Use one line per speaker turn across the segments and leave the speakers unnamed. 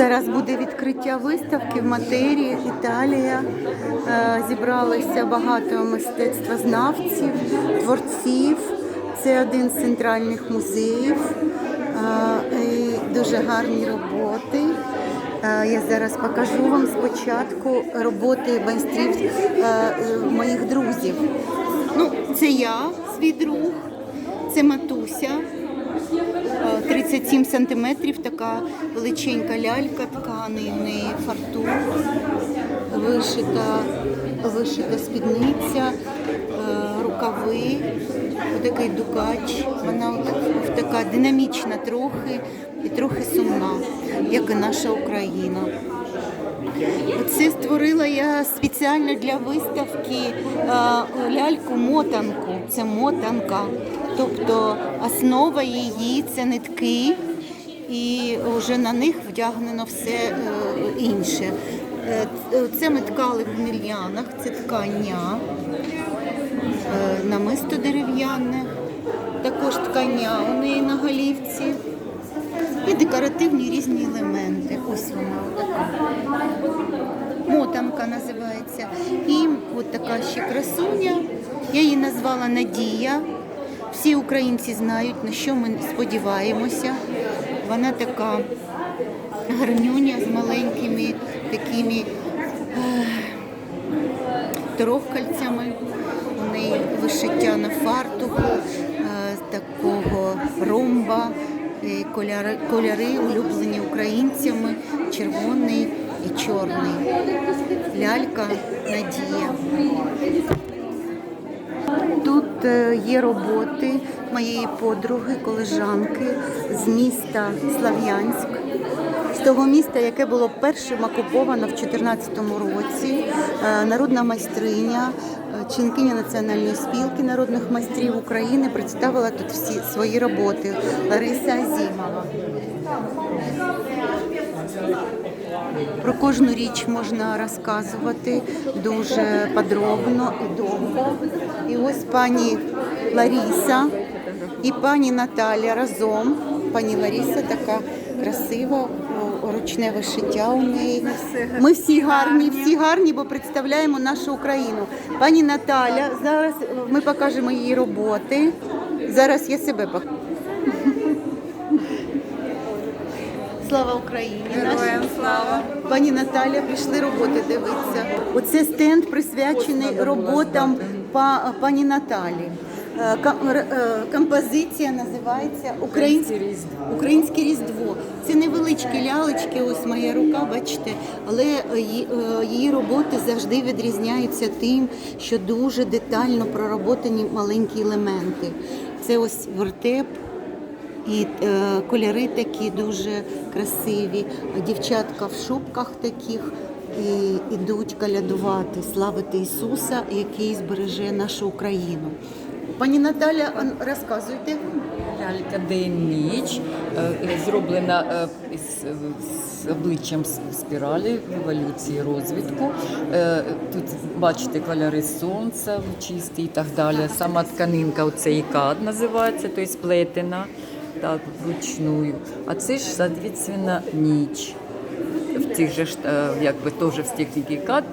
Зараз буде відкриття виставки в матері Італія. Е, Зібралося багато мистецтвознавців, творців. Це один з центральних музеїв. Е, Дуже гарні роботи. Е, Я зараз покажу вам спочатку роботи майстрів моїх друзів. Ну, це я, свій друг, це матуся. Е, 37 сантиметрів, така величенька лялька, тканий фартук, вишита, вишита спідниця, е, рукави, отакий дукач. Вона така динамічна трохи і трохи сумна, як і наша Україна. Це створила я спеціально для виставки е, ляльку-мотанку. Це мотанка. Тобто основа її це нитки, і вже на них вдягнено все е, інше. Е, Це ми ткали в мільянах, це ткання, намисто дерев'яне, також ткання у неї на голівці. І декоративні різні елементи. Ось вона така. Називається. І от така ще красуня. Я її назвала Надія. Всі українці знають, на що ми сподіваємося. Вона така гарнюня з маленькими такими е, торохкальцями. У неї вишиття на фартуху, е, такого ромба, е, кольори улюблені українцями, червоний і чорний. Лялька Надія. Тут е, є роботи моєї подруги, колежанки з міста Слав'янськ, з того міста, яке було першим окуповано в 2014 році. Е, Народна майстриня, е, членкиня Національної спілки народних майстрів України представила тут всі свої роботи. Лариса Азімова. Про кожну річ можна розказувати дуже подробно і довго. І ось пані Ларіса і пані Наталя разом. Пані Ларіса така красива, ручне вишиття у неї. Ми всі гарні, всі гарні, бо представляємо нашу Україну. Пані Наталя, зараз ми покажемо її роботи. Зараз я себе покажу. Слава Україні!
Героям слава!
Пані Наталя, пішли роботи дивитися. Оце стенд присвячений роботам па- пані Наталі. Е, е, Композиція називається Українське
Різдво.
Українське Різдво. Це невеличкі лялечки, ось моя рука, бачите, але е, її роботи завжди відрізняються тим, що дуже детально пророботані маленькі елементи. Це ось вертеп, і е, кольори такі дуже красиві. Дівчатка в шубках таких і ідуть калядувати, славити Ісуса, який збереже нашу Україну. Пані Наталя, розказуйте.
Лялька день ніч е, зроблена е, із, з обличчям з спіралі еволюції розвитку. Е, Тут бачите кольори сонця чисті і так далі. Сама тканинка, оце ікад називається, тобто сплетена так, вручную. А це ж, соответственно, ніч. В тих же е, якби теж в стільки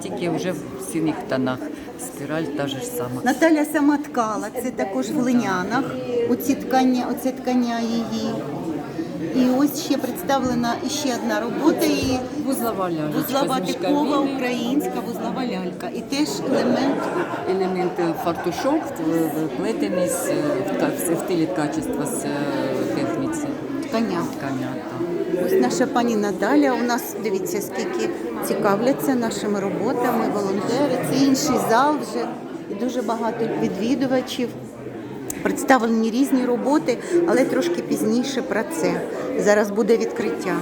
тільки вже в синих тонах. Спіраль та ж сама.
Наталя сама ткала, це також в глинянах. Оці ткання, оце ткання її. І ось ще представлена ще одна робота її.
Вузлова лялька.
Вузлова типова українська вузлова лялька. І теж елемент
елементи фартушок вплетений з, е, стилі качества з е, техніці
ткання.
ткання. так.
Ось наша пані Наталя. У нас дивіться, скільки цікавляться нашими роботами, волонтери. Це інший зал вже і дуже багато відвідувачів. Представлені різні роботи, але трошки пізніше про це. Зараз буде відкриття.